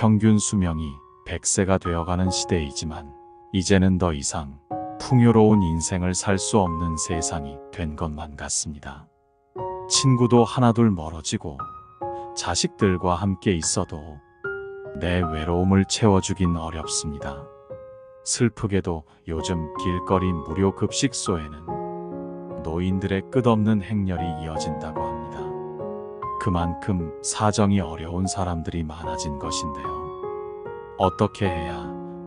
평균 수명이 100세가 되어가는 시대이지만 이제는 더 이상 풍요로운 인생을 살 수 없는 세상이 된 것만 같습니다. 친구도 하나둘 멀어지고 자식들과 함께 있어도 내 외로움을 채워주긴 어렵습니다. 슬프게도 요즘 길거리 무료 급식소에는 노인들의 끝없는 행렬이 이어진다고 합니다. 그만큼 사정이 어려운 사람들이 많아진 것인데요. 어떻게 해야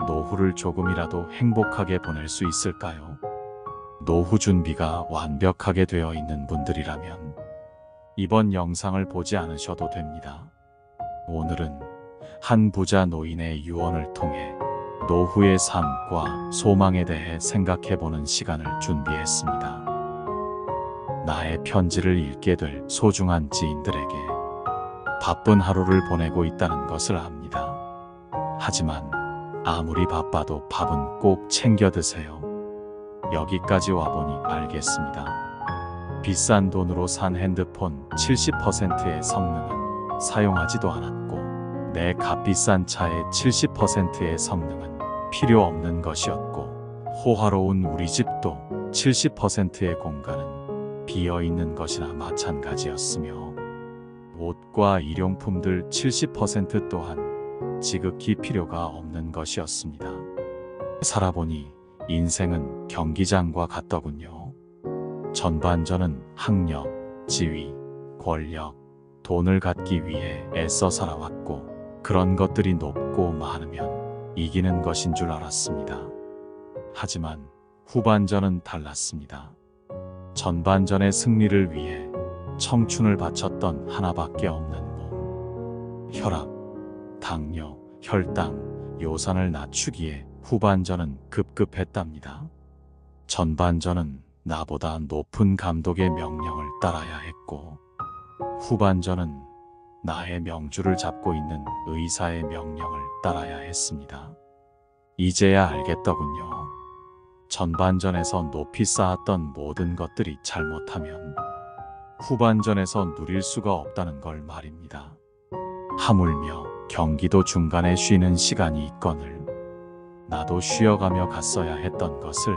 노후를 조금이라도 행복하게 보낼 수 있을까요? 노후 준비가 완벽하게 되어 있는 분들이라면 이번 영상을 보지 않으셔도 됩니다. 오늘은 한 부자 노인의 유언을 통해 노후의 삶과 소망에 대해 생각해 보는 시간을 준비했습니다. 나의 편지를 읽게 될 소중한 지인들에게 바쁜 하루를 보내고 있다는 것을 압니다. 하지만 아무리 바빠도 밥은 꼭 챙겨 드세요. 여기까지 와보니 알겠습니다. 비싼 돈으로 산 핸드폰 70%의 성능은 사용하지도 않았고, 내 값비싼 차의 70%의 성능은 필요 없는 것이었고, 호화로운 우리 집도 70%의 공간은 비어 있는 것이나 마찬가지였으며, 옷과 일용품들 70% 또한 지극히 필요가 없는 것이었습니다. 살아보니 인생은 경기장과 같더군요. 전반전은 학력, 지위, 권력, 돈을 갖기 위해 애써 살아왔고 그런 것들이 높고 많으면 이기는 것인 줄 알았습니다. 하지만 후반전은 달랐습니다. 전반전의 승리를 위해 청춘을 바쳤던 하나밖에 없는 몸. 혈압, 당뇨, 혈당, 요산을 낮추기에 후반전은 급급했답니다. 전반전은 나보다 높은 감독의 명령을 따라야 했고, 후반전은 나의 명주를 잡고 있는 의사의 명령을 따라야 했습니다. 이제야 알겠더군요. 전반전에서 높이 쌓았던 모든 것들이 잘못하면 후반전에서 누릴 수가 없다는 걸 말입니다. 하물며 경기도 중간에 쉬는 시간이 있거늘 나도 쉬어가며 갔어야 했던 것을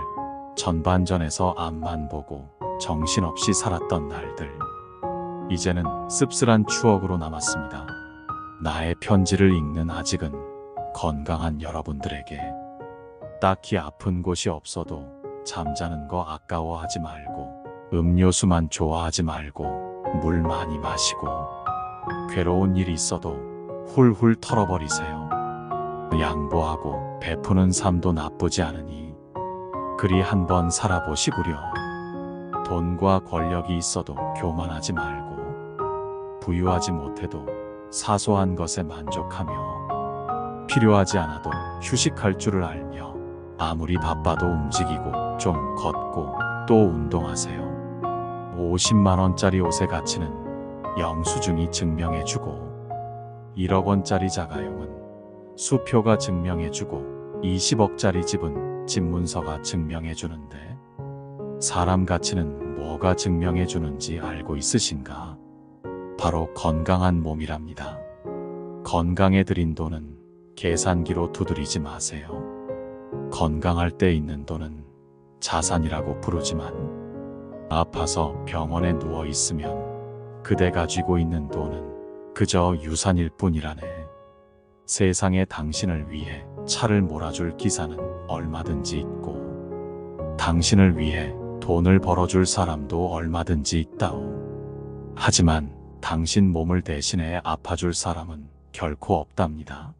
전반전에서 앞만 보고 정신없이 살았던 날들. 이제는 씁쓸한 추억으로 남았습니다. 나의 편지를 읽는 아직은 건강한 여러분들에게 딱히 아픈 곳이 없어도 잠자는 거 아까워하지 말고 음료수만 좋아하지 말고 물 많이 마시고 괴로운 일 있어도 훌훌 털어버리세요. 양보하고 베푸는 삶도 나쁘지 않으니 그리 한번 살아보시구려. 돈과 권력이 있어도 교만하지 말고 부유하지 못해도 사소한 것에 만족하며 필요하지 않아도 휴식할 줄을 알며 아무리 바빠도 움직이고 좀 걷고 또 운동하세요. 50만원짜리 옷의 가치는 영수증이 증명해주고 1억 원짜리 자가용은 수표가 증명해주고 20억짜리 집은 집문서가 증명해주는데 사람 가치는 뭐가 증명해주는지 알고 있으신가? 바로 건강한 몸이랍니다. 건강에 들인 돈은 계산기로 두드리지 마세요. 건강할 때 있는 돈은 자산이라고 부르지만 아파서 병원에 누워 있으면 그대가 쥐고 있는 돈은 그저 유산일 뿐이라네. 세상에 당신을 위해 차를 몰아줄 기사는 얼마든지 있고 당신을 위해 돈을 벌어줄 사람도 얼마든지 있다오. 하지만 당신 몸을 대신해 아파줄 사람은 결코 없답니다.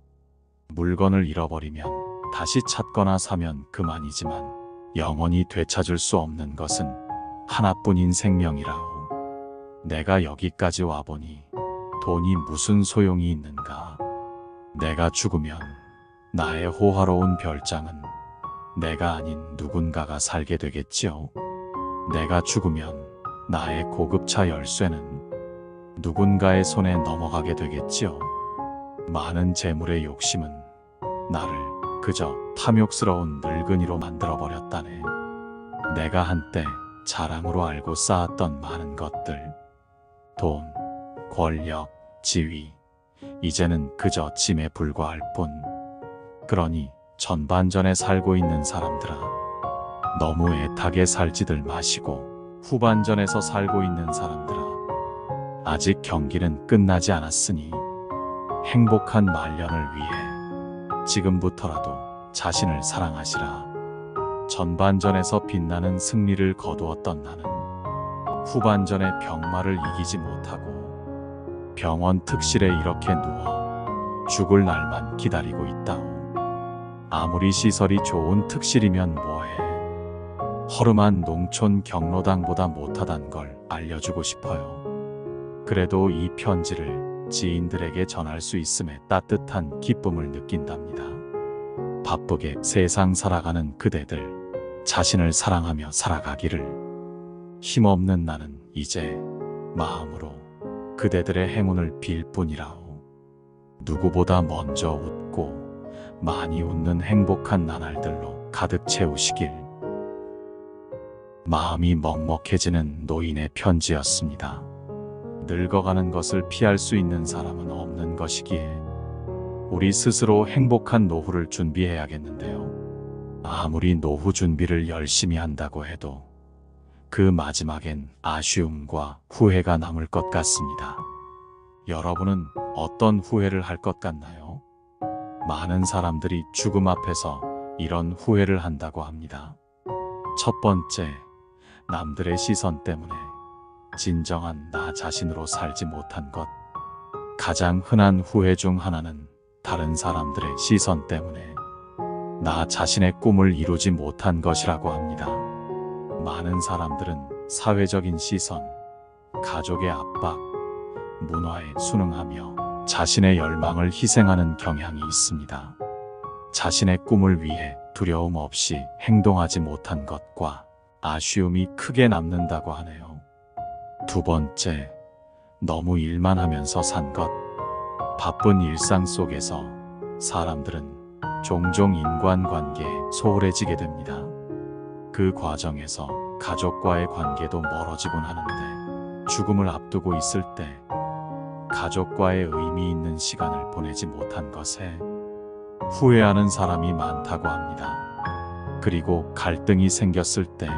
물건을 잃어버리면 다시 찾거나 사면 그만이지만 영원히 되찾을 수 없는 것은 하나뿐인 생명이라오. 내가 여기까지 와보니 돈이 무슨 소용이 있는가. 내가 죽으면 나의 호화로운 별장은 내가 아닌 누군가가 살게 되겠지요. 내가 죽으면 나의 고급차 열쇠는 누군가의 손에 넘어가게 되겠지요. 많은 재물의 욕심은 나를 그저 탐욕스러운 늙은이로 만들어버렸다네. 내가 한때 자랑으로 알고 쌓았던 많은 것들, 돈, 권력, 지위, 이제는 그저 짐에 불과할 뿐. 그러니 전반전에 살고 있는 사람들아, 너무 애타게 살지들 마시고 후반전에서 살고 있는 사람들아, 아직 경기는 끝나지 않았으니 행복한 말년을 위해 지금부터라도 자신을 사랑하시라. 전반전에서 빛나는 승리를 거두었던 나는 후반전의 병마를 이기지 못하고 병원 특실에 이렇게 누워 죽을 날만 기다리고 있다오. 아무리 시설이 좋은 특실이면 뭐해. 허름한 농촌 경로당보다 못하단 걸 알려주고 싶어요. 그래도 이 편지를 지인들에게 전할 수 있음에 따뜻한 기쁨을 느낀답니다. 바쁘게 세상 살아가는 그대들, 자신을 사랑하며 살아가기를. 힘없는 나는 이제 마음으로 그대들의 행운을 빌 뿐이라오. 누구보다 먼저 웃고 많이 웃는 행복한 나날들로 가득 채우시길. 마음이 먹먹해지는 노인의 편지였습니다. 늙어가는 것을 피할 수 있는 사람은 없는 것이기에 우리 스스로 행복한 노후를 준비해야겠는데요. 아무리 노후 준비를 열심히 한다고 해도 그 마지막엔 아쉬움과 후회가 남을 것 같습니다. 여러분은 어떤 후회를 할 것 같나요? 많은 사람들이 죽음 앞에서 이런 후회를 한다고 합니다. 첫 번째, 남들의 시선 때문에 진정한 나 자신으로 살지 못한 것. 가장 흔한 후회 중 하나는 다른 사람들의 시선 때문에 나 자신의 꿈을 이루지 못한 것이라고 합니다. 많은 사람들은 사회적인 시선, 가족의 압박, 문화에 순응하며 자신의 열망을 희생하는 경향이 있습니다. 자신의 꿈을 위해 두려움 없이 행동하지 못한 것과 아쉬움이 크게 남는다고 하네요. 두 번째, 너무 일만 하면서 산 것. 바쁜 일상 속에서 사람들은 종종 인간관계에 소홀해지게 됩니다. 그 과정에서 가족과의 관계도 멀어지곤 하는데 죽음을 앞두고 있을 때 가족과의 의미 있는 시간을 보내지 못한 것에 후회하는 사람이 많다고 합니다. 그리고 갈등이 생겼을 때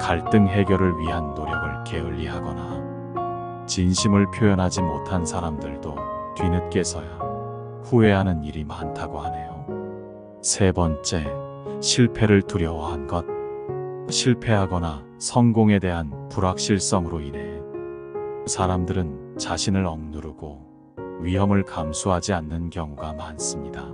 갈등 해결을 위한 노력을 게을리하거나 진심을 표현하지 못한 사람들도 뒤늦게서야 후회하는 일이 많다고 하네요. 세 번째, 실패를 두려워한 것. 실패하거나 성공에 대한 불확실성으로 인해 사람들은 자신을 억누르고 위험을 감수하지 않는 경우가 많습니다.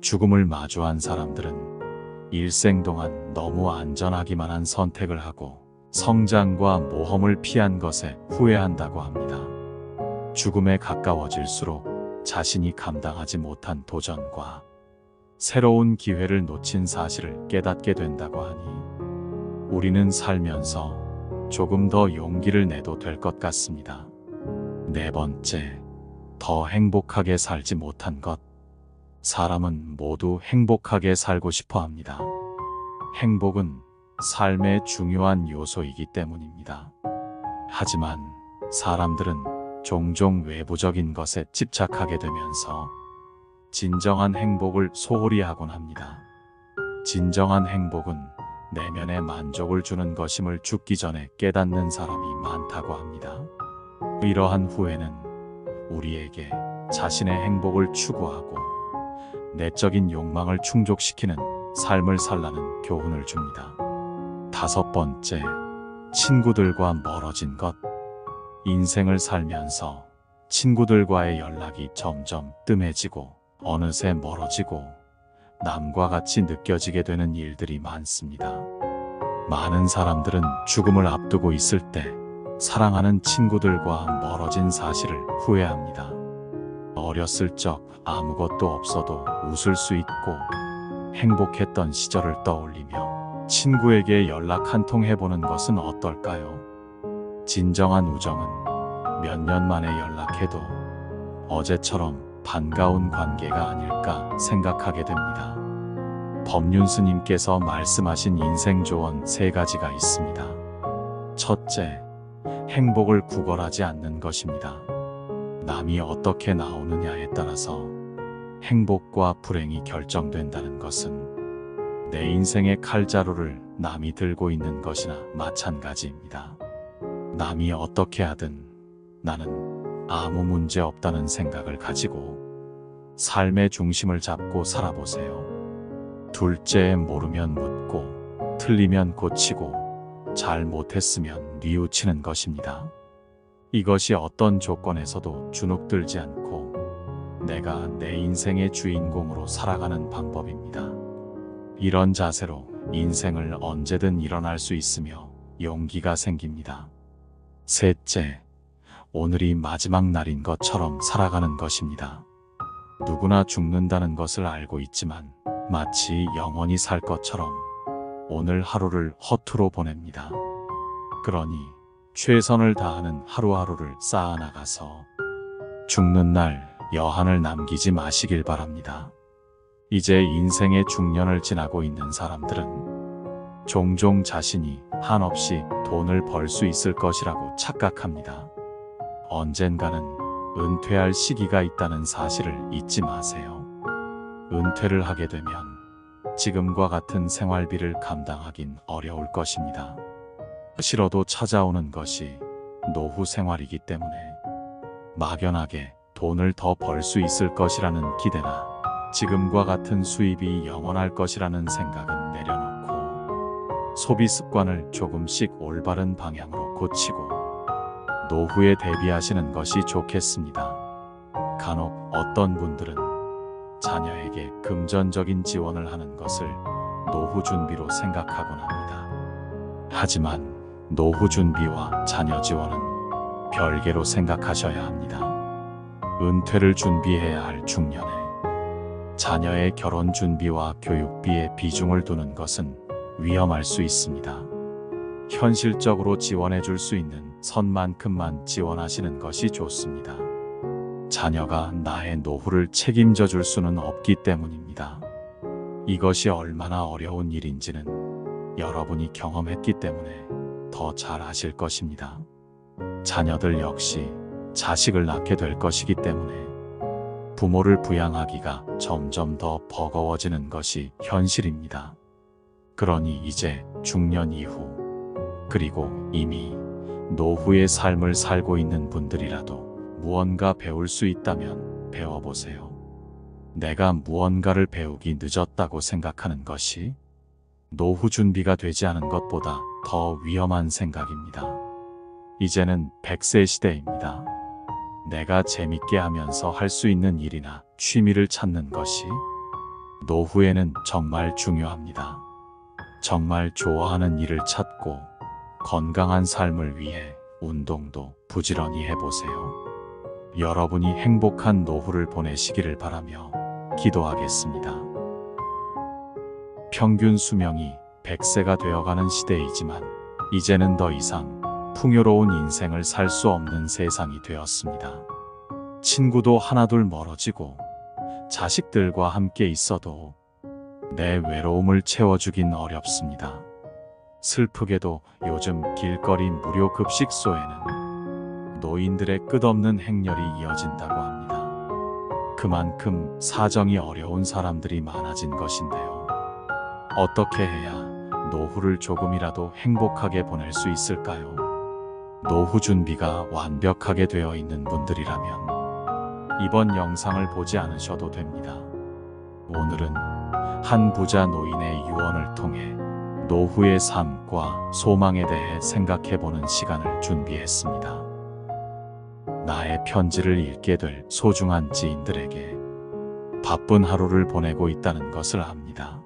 죽음을 마주한 사람들은 일생 동안 너무 안전하기만 한 선택을 하고 성장과 모험을 피한 것에 후회한다고 합니다. 죽음에 가까워질수록 자신이 감당하지 못한 도전과 새로운 기회를 놓친 사실을 깨닫게 된다고 하니 우리는 살면서 조금 더 용기를 내도 될 것 같습니다. 네 번째, 더 행복하게 살지 못한 것. 사람은 모두 행복하게 살고 싶어 합니다. 행복은 삶의 중요한 요소이기 때문입니다. 하지만 사람들은 종종 외부적인 것에 집착하게 되면서 진정한 행복을 소홀히 하곤 합니다. 진정한 행복은 내면의 만족을 주는 것임을 죽기 전에 깨닫는 사람이 많다고 합니다. 이러한 후회는 우리에게 자신의 행복을 추구하고 내적인 욕망을 충족시키는 삶을 살라는 교훈을 줍니다. 다섯 번째, 친구들과 멀어진 것. 인생을 살면서 친구들과의 연락이 점점 뜸해지고 어느새 멀어지고 남과 같이 느껴지게 되는 일들이 많습니다. 많은 사람들은 죽음을 앞두고 있을 때 사랑하는 친구들과 멀어진 사실을 후회합니다. 어렸을 적 아무것도 없어도 웃을 수 있고 행복했던 시절을 떠올리며 친구에게 연락 한 통 해보는 것은 어떨까요? 진정한 우정은 몇 년 만에 연락해도 어제처럼 반가운 관계가 아닐까 생각하게 됩니다. 법륜 스님께서 말씀하신 인생 조언 세 가지가 있습니다. 첫째, 행복을 구걸하지 않는 것입니다. 남이 어떻게 나오느냐에 따라서 행복과 불행이 결정된다는 것은 내 인생의 칼자루를 남이 들고 있는 것이나 마찬가지입니다. 남이 어떻게 하든 나는 아무 문제 없다는 생각을 가지고 삶의 중심을 잡고 살아보세요. 둘째 모르면 묻고 틀리면 고치고 잘 못했으면 뉘우치는 것입니다. 이것이 어떤 조건에서도 주눅들지 않고 내가 내 인생의 주인공으로 살아가는 방법입니다. 이런 자세로 인생을 언제든 일어날 수 있으며 용기가 생깁니다. 셋째, 오늘이 마지막 날인 것처럼 살아가는 것입니다. 누구나 죽는다는 것을 알고 있지만 마치 영원히 살 것처럼 오늘 하루를 허투루 보냅니다. 그러니 최선을 다하는 하루하루를 쌓아나가서 죽는 날 여한을 남기지 마시길 바랍니다. 이제 인생의 중년을 지나고 있는 사람들은 종종 자신이 한없이 돈을 벌 수 있을 것이라고 착각합니다. 언젠가는 은퇴할 시기가 있다는 사실을 잊지 마세요. 은퇴를 하게 되면 지금과 같은 생활비를 감당하긴 어려울 것입니다. 싫어도 찾아오는 것이 노후 생활이기 때문에 막연하게 돈을 더 벌 수 있을 것이라는 기대나 지금과 같은 수입이 영원할 것이라는 생각은 내려놓고 소비 습관을 조금씩 올바른 방향으로 고치고 노후에 대비하시는 것이 좋겠습니다. 간혹 어떤 분들은 자녀에게 금전적인 지원을 하는 것을 노후 준비로 생각하곤 합니다. 하지만 노후 준비와 자녀 지원은 별개로 생각하셔야 합니다. 은퇴를 준비해야 할 중년에 자녀의 결혼 준비와 교육비에 비중을 두는 것은 위험할 수 있습니다. 현실적으로 지원해 줄 수 있는 선만큼만 지원하시는 것이 좋습니다. 자녀가 나의 노후를 책임져 줄 수는 없기 때문입니다. 이것이 얼마나 어려운 일인지는 여러분이 경험했기 때문에 더 잘 아실 것입니다. 자녀들 역시 자식을 낳게 될 것이기 때문에 부모를 부양하기가 점점 더 버거워지는 것이 현실입니다. 그러니 이제 중년 이후 그리고 이미 노후의 삶을 살고 있는 분들이라도 무언가 배울 수 있다면 배워보세요. 내가 무언가를 배우기 늦었다고 생각하는 것이 노후 준비가 되지 않은 것보다 더 위험한 생각입니다. 이제는 100세 시대입니다. 내가 재밌게 하면서 할 수 있는 일이나 취미를 찾는 것이 노후에는 정말 중요합니다. 정말 좋아하는 일을 찾고 건강한 삶을 위해 운동도 부지런히 해보세요. 여러분이 행복한 노후를 보내시기를 바라며 기도하겠습니다. 평균 수명이 100세가 되어가는 시대이지만 이제는 더 이상 풍요로운 인생을 살 수 없는 세상이 되었습니다. 친구도 하나둘 멀어지고 자식들과 함께 있어도 내 외로움을 채워주긴 어렵습니다. 슬프게도 요즘 길거리 무료 급식소에는 노인들의 끝없는 행렬이 이어진다고 합니다. 그만큼 사정이 어려운 사람들이 많아진 것인데요. 어떻게 해야 노후를 조금이라도 행복하게 보낼 수 있을까요? 노후 준비가 완벽하게 되어 있는 분들이라면 이번 영상을 보지 않으셔도 됩니다. 오늘은 한 부자 노인의 유언을 통해 노후의 삶과 소망에 대해 생각해보는 시간을 준비했습니다. 나의 편지를 읽게 될 소중한 지인들에게 바쁜 하루를 보내고 있다는 것을 압니다.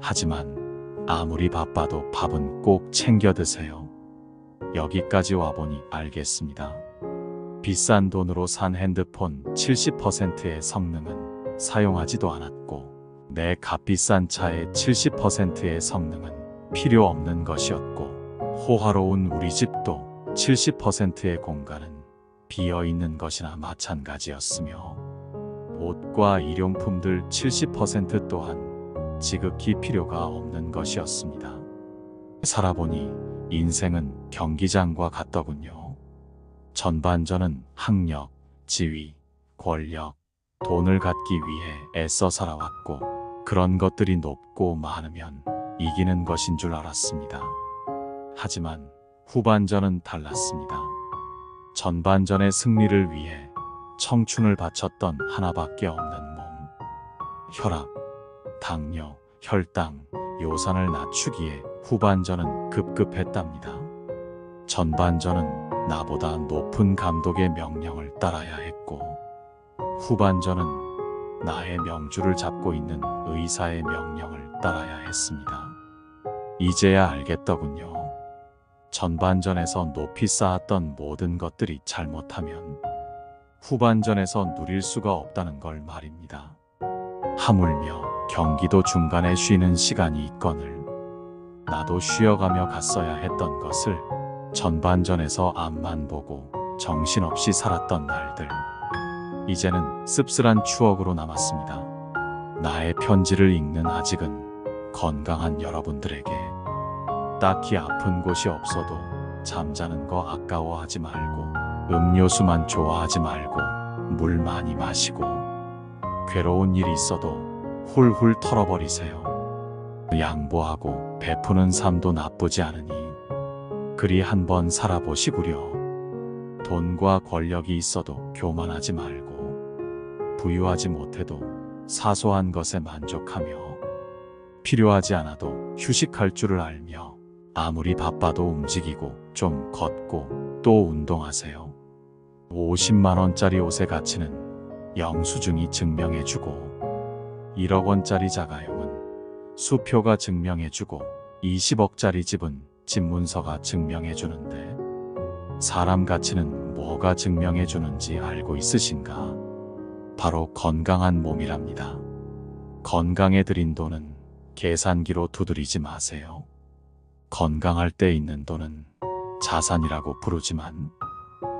하지만 아무리 바빠도 밥은 꼭 챙겨 드세요. 여기까지 와보니 알겠습니다. 비싼 돈으로 산 핸드폰 70%의 성능은 사용하지도 않았고 내 값비싼 차의 70%의 성능은 필요 없는 것이었고 호화로운 우리 집도 70%의 공간은 비어 있는 것이나 마찬가지였으며 옷과 일용품들 70% 또한 지극히 필요가 없는 것이었습니다. 살아보니 인생은 경기장과 같더군요. 전반전은 학력, 지위, 권력, 돈을 갖기 위해 애써 살아왔고 그런 것들이 높고 많으면 이기는 것인 줄 알았습니다. 하지만 후반전은 달랐습니다. 전반전의 승리를 위해 청춘을 바쳤던 하나밖에 없는 몸. 혈압, 당뇨, 혈당, 요산을 낮추기에 후반전은 급급했답니다. 전반전은 나보다 높은 감독의 명령을 따라야 했고, 후반전은 나의 명주를 잡고 있는 의사의 명령을 따라야 했습니다. 이제야 알겠더군요. 전반전에서 높이 쌓았던 모든 것들이 잘못하면 후반전에서 누릴 수가 없다는 걸 말입니다. 하물며 경기도 중간에 쉬는 시간이 있거늘 나도 쉬어가며 갔어야 했던 것을 전반전에서 앞만 보고 정신없이 살았던 날들. 이제는 씁쓸한 추억으로 남았습니다. 나의 편지를 읽는 아직은 건강한 여러분들에게 딱히 아픈 곳이 없어도 잠자는 거 아까워하지 말고 음료수만 좋아하지 말고 물 많이 마시고 괴로운 일이 있어도 훌훌 털어버리세요. 양보하고 베푸는 삶도 나쁘지 않으니 그리 한번 살아보시구려. 돈과 권력이 있어도 교만하지 말고 부유하지 못해도 사소한 것에 만족하며 필요하지 않아도 휴식할 줄을 알며 아무리 바빠도 움직이고 좀 걷고 또 운동하세요. 50만원짜리 옷의 가치는 영수증이 증명해주고 1억 원짜리 자가용은 수표가 증명해주고 20억짜리 집은 집문서가 증명해주는데 사람 가치는 뭐가 증명해주는지 알고 있으신가? 바로 건강한 몸이랍니다. 건강에 들인 돈은 계산기로 두드리지 마세요. 건강할 때 있는 돈은 자산이라고 부르지만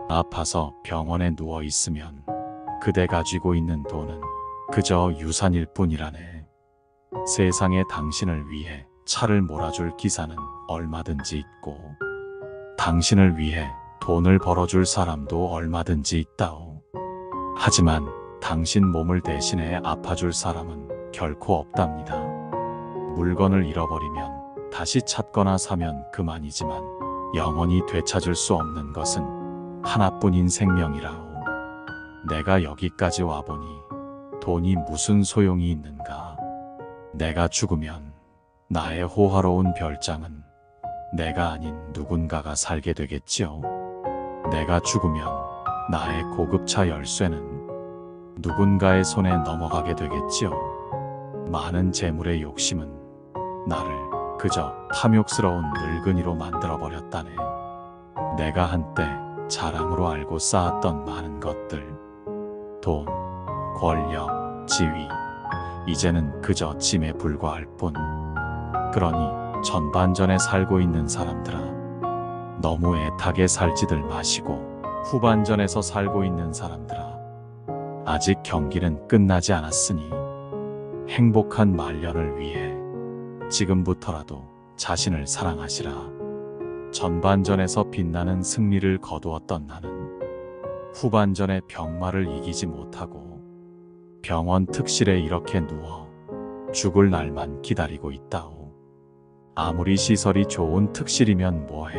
아파서 병원에 누워 있으면 그대 가지고 있는 돈은 그저 유산일 뿐이라네. 세상에 당신을 위해 차를 몰아줄 기사는 얼마든지 있고 당신을 위해 돈을 벌어줄 사람도 얼마든지 있다오. 하지만 당신 몸을 대신해 아파줄 사람은 결코 없답니다. 물건을 잃어버리면 다시 찾거나 사면 그만이지만 영원히 되찾을 수 없는 것은 하나뿐인 생명이라오. 내가 여기까지 와보니 돈이 무슨 소용이 있는가. 내가 죽으면 나의 호화로운 별장은 내가 아닌 누군가가 살게 되겠지요. 내가 죽으면 나의 고급차 열쇠는 누군가의 손에 넘어가게 되겠지요. 많은 재물의 욕심은 나를 그저 탐욕스러운 늙은이로 만들어버렸다네. 내가 한때 자랑으로 알고 쌓았던 많은 것들. 돈, 권력, 지위. 이제는 그저 짐에 불과할 뿐. 그러니 전반전에 살고 있는 사람들아. 너무 애타게 살지들 마시고 후반전에서 살고 있는 사람들아. 아직 경기는 끝나지 않았으니 행복한 말년을 위해 지금부터라도 자신을 사랑하시라. 전반전에서 빛나는 승리를 거두었던 나는 후반전의 병마를 이기지 못하고 병원 특실에 이렇게 누워 죽을 날만 기다리고 있다오. 아무리 시설이 좋은 특실이면 뭐해.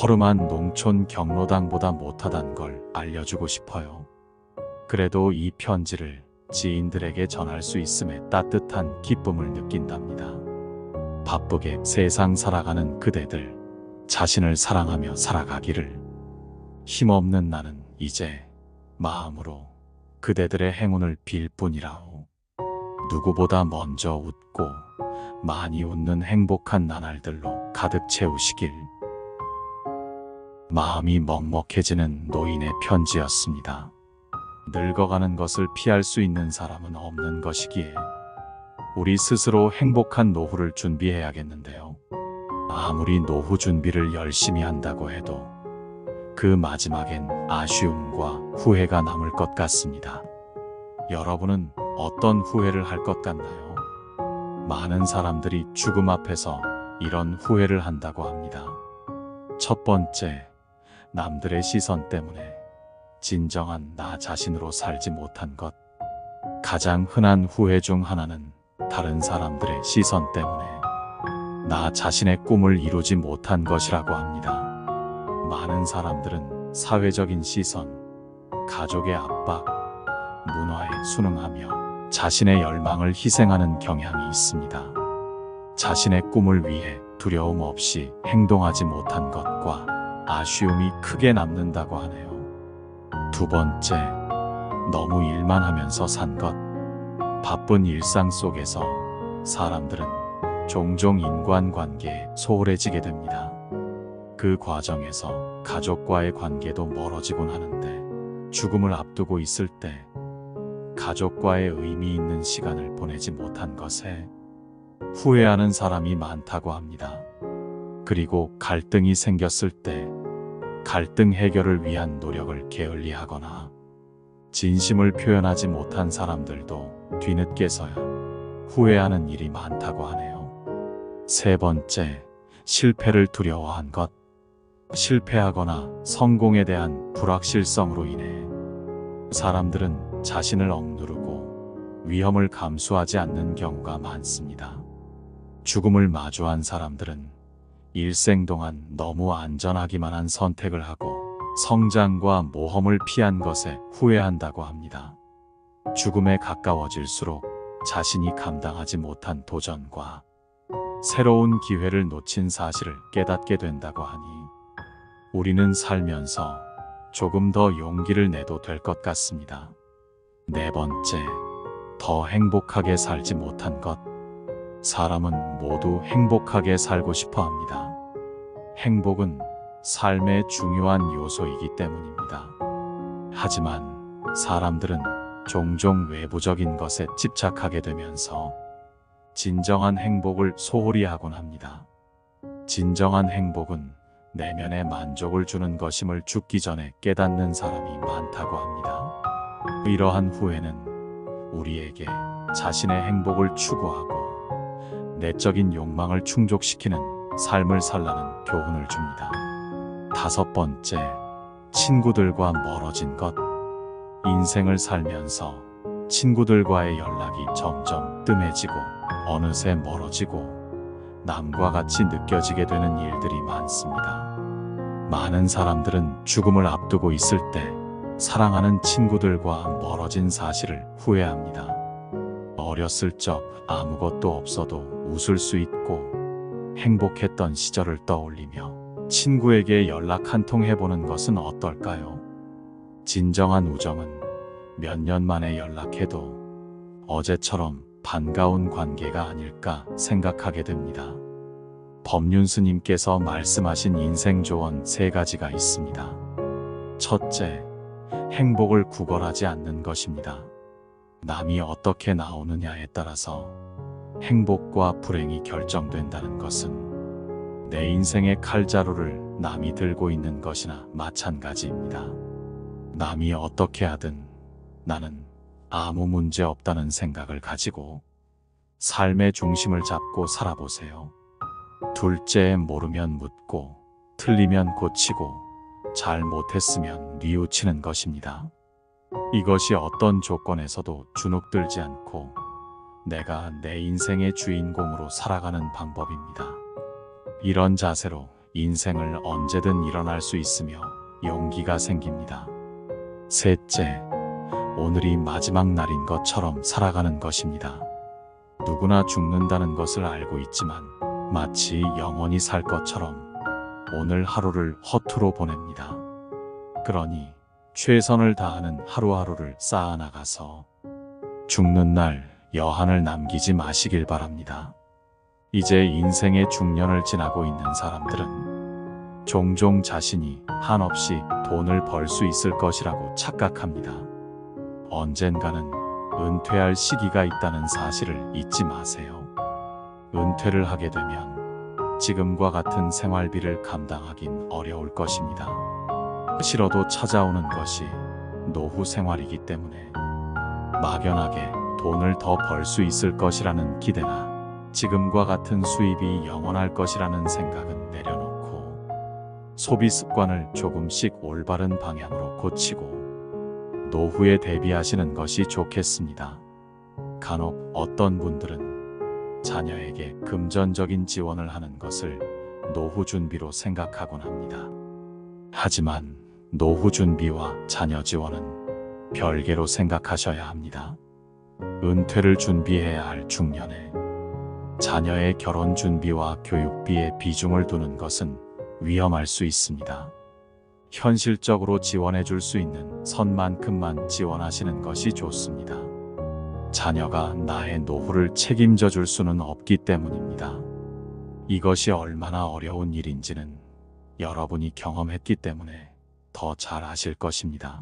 허름한 농촌 경로당보다 못하단 걸 알려주고 싶어요. 그래도 이 편지를 지인들에게 전할 수 있음에 따뜻한 기쁨을 느낀답니다. 바쁘게 세상 살아가는 그대들, 자신을 사랑하며 살아가기를. 힘없는 나는 이제 마음으로 그대들의 행운을 빌 뿐이라오. 누구보다 먼저 웃고 많이 웃는 행복한 나날들로 가득 채우시길. 마음이 먹먹해지는 노인의 편지였습니다. 늙어가는 것을 피할 수 있는 사람은 없는 것이기에 우리 스스로 행복한 노후를 준비해야겠는데요. 아무리 노후 준비를 열심히 한다고 해도 그 마지막엔 아쉬움과 후회가 남을 것 같습니다. 여러분은 어떤 후회를 할 것 같나요? 많은 사람들이 죽음 앞에서 이런 후회를 한다고 합니다. 첫 번째, 남들의 시선 때문에 진정한 나 자신으로 살지 못한 것. 가장 흔한 후회 중 하나는 다른 사람들의 시선 때문에 나 자신의 꿈을 이루지 못한 것이라고 합니다. 많은 사람들은 사회적인 시선, 가족의 압박, 문화에 순응하며 자신의 열망을 희생하는 경향이 있습니다. 자신의 꿈을 위해 두려움 없이 행동하지 못한 것과 아쉬움이 크게 남는다고 하네요. 두 번째, 너무 일만 하면서 산 것. 바쁜 일상 속에서 사람들은 종종 인간관계에 소홀해지게 됩니다. 그 과정에서 가족과의 관계도 멀어지곤 하는데 죽음을 앞두고 있을 때 가족과의 의미 있는 시간을 보내지 못한 것에 후회하는 사람이 많다고 합니다. 그리고 갈등이 생겼을 때 갈등 해결을 위한 노력을 게을리하거나 진심을 표현하지 못한 사람들도 뒤늦게서야 후회하는 일이 많다고 하네요. 세 번째, 실패를 두려워한 것. 실패하거나 성공에 대한 불확실성으로 인해 사람들은 자신을 억누르고 위험을 감수하지 않는 경우가 많습니다. 죽음을 마주한 사람들은 일생 동안 너무 안전하기만 한 선택을 하고 성장과 모험을 피한 것에 후회한다고 합니다. 죽음에 가까워질수록 자신이 감당하지 못한 도전과 새로운 기회를 놓친 사실을 깨닫게 된다고 하니 우리는 살면서 조금 더 용기를 내도 될 것 같습니다. 네 번째, 더 행복하게 살지 못한 것. 사람은 모두 행복하게 살고 싶어 합니다. 행복은 삶의 중요한 요소이기 때문입니다. 하지만 사람들은 종종 외부적인 것에 집착하게 되면서 진정한 행복을 소홀히 하곤 합니다. 진정한 행복은 내면의 만족을 주는 것임을 죽기 전에 깨닫는 사람이 많다고 합니다. 이러한 후회는 우리에게 자신의 행복을 추구하고 내적인 욕망을 충족시키는 삶을 살라는 교훈을 줍니다. 다섯 번째, 친구들과 멀어진 것. 인생을 살면서 친구들과의 연락이 점점 뜸해지고 어느새 멀어지고 남과 같이 느껴지게 되는 일들이 많습니다. 많은 사람들은 죽음을 앞두고 있을 때 사랑하는 친구들과 멀어진 사실을 후회합니다. 어렸을 적 아무것도 없어도 웃을 수 있고 행복했던 시절을 떠올리며 친구에게 연락 한 통 해보는 것은 어떨까요? 진정한 우정은 몇 년 만에 연락해도 어제처럼 반가운 관계가 아닐까 생각하게 됩니다. 법륜스님께서 말씀하신 인생 조언 세 가지가 있습니다. 첫째, 행복을 구걸하지 않는 것입니다. 남이 어떻게 나오느냐에 따라서 행복과 불행이 결정된다는 것은 내 인생의 칼자루를 남이 들고 있는 것이나 마찬가지입니다. 남이 어떻게 하든 나는 아무 문제 없다는 생각을 가지고 삶의 중심을 잡고 살아보세요. 둘째, 모르면 묻고, 틀리면 고치고, 잘 못했으면 뉘우치는 것입니다. 이것이 어떤 조건에서도 주눅들지 않고 내가 내 인생의 주인공으로 살아가는 방법입니다. 이런 자세로 인생을 언제든 일어날 수 있으며 용기가 생깁니다. 셋째, 오늘이 마지막 날인 것처럼 살아가는 것입니다. 누구나 죽는다는 것을 알고 있지만 마치 영원히 살 것처럼 오늘 하루를 허투루 보냅니다. 그러니 최선을 다하는 하루하루를 쌓아나가서 죽는 날 여한을 남기지 마시길 바랍니다. 이제 인생의 중년을 지나고 있는 사람들은 종종 자신이 한없이 돈을 벌 수 있을 것이라고 착각합니다. 언젠가는 은퇴할 시기가 있다는 사실을 잊지 마세요. 은퇴를 하게 되면 지금과 같은 생활비를 감당하긴 어려울 것입니다. 싫어도 찾아오는 것이 노후 생활이기 때문에 막연하게 돈을 더 벌 수 있을 것이라는 기대나 지금과 같은 수입이 영원할 것이라는 생각은 내려놓고 소비 습관을 조금씩 올바른 방향으로 고치고 노후에 대비하시는 것이 좋겠습니다. 간혹 어떤 분들은 자녀에게 금전적인 지원을 하는 것을 노후 준비로 생각하곤 합니다. 하지만 노후 준비와 자녀 지원은 별개로 생각하셔야 합니다. 은퇴를 준비해야 할 중년에 자녀의 결혼 준비와 교육비에 비중을 두는 것은 위험할 수 있습니다. 현실적으로 지원해 줄 수 있는 선만큼만 지원하시는 것이 좋습니다. 자녀가 나의 노후를 책임져 줄 수는 없기 때문입니다. 이것이 얼마나 어려운 일인지는 여러분이 경험했기 때문에 더 잘 아실 것입니다.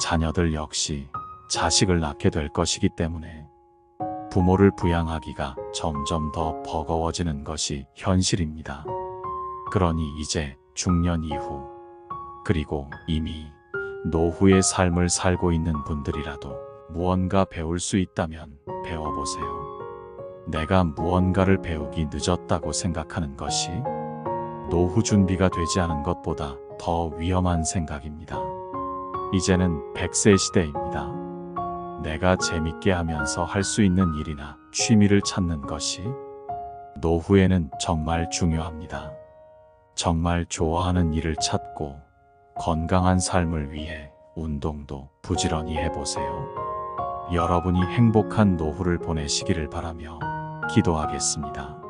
자녀들 역시 자식을 낳게 될 것이기 때문에 부모를 부양하기가 점점 더 버거워지는 것이 현실입니다. 그러니 이제 중년 이후 그리고 이미 노후의 삶을 살고 있는 분들이라도 무언가 배울 수 있다면 배워보세요. 내가 무언가를 배우기 늦었다고 생각하는 것이 노후 준비가 되지 않은 것보다 더 위험한 생각입니다. 이제는 100세 시대입니다. 내가 재밌게 하면서 할 수 있는 일이나 취미를 찾는 것이 노후에는 정말 중요합니다. 정말 좋아하는 일을 찾고 건강한 삶을 위해 운동도 부지런히 해보세요. 여러분이 행복한 노후를 보내시기를 바라며 기도하겠습니다.